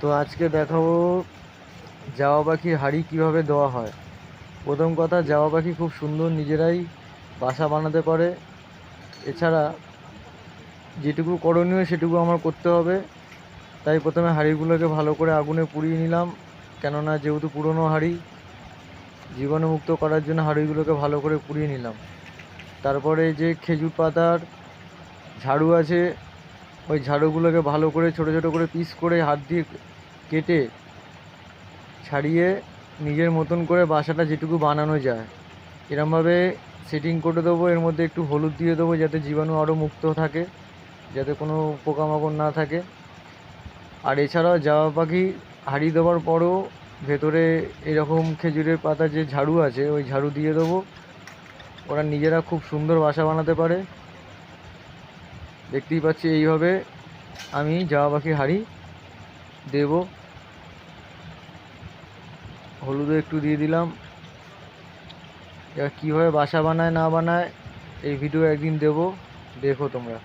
তো আজকে দেখাবো জাওয়া পাখির হাঁড়ি কীভাবে দেওয়া হয়। প্রথম কথা জাওয়া পাখি খুব সুন্দর নিজেরাই বাসা বানাতে পারে। এছাড়া যেটুকু করণীয় সেটুকু আমার করতে হবে। তাই প্রথমে হাঁড়িগুলোকে ভালো করে আগুনে পুড়িয়ে নিলাম। কেননা যেহেতু পুরনো হাঁড়ি, জীবাণুমুক্ত করার জন্য হাঁড়িগুলোকে ভালো করে পুড়িয়ে নিলাম। তারপরে যে খেজুর পাতার ঝাড়ু আছে ওই ঝাড়ুগুলোকে ভালো করে, ছোটো ছোটো করে পিস করে হাত দিয়ে কেটে ছাড়িয়ে নিজের মতন করে বাসাটা যেটুকু বানানো যায়। এরমভাবে সেটিং করে দেবো, এর মধ্যে একটু হলুদ দিয়ে দেবো যাতে জীবাণু আরও মুক্ত থাকে, যাতে কোনো পোকামাকড় না থাকে। আর এছাড়াও জামা পাখি হাঁড়ি দেওয়ার পরও ভেতরে এরকম খেজুরের পাতা যে ঝাড়ু আছে, ওই ঝাড়ু দিয়ে দেবো। ওরা নিজেরা খুব সুন্দর বাসা বানাতে পারে। দেখতেই পাচ্ছি এইভাবে আমি জামা পাখি হাঁড়ি দেব। হলুদও একটু দিয়ে দিলাম। এবার কীভাবে বাসা বানায়, না বানায়, এই ভিডিও একদিন দেব। দেখো তোমরা।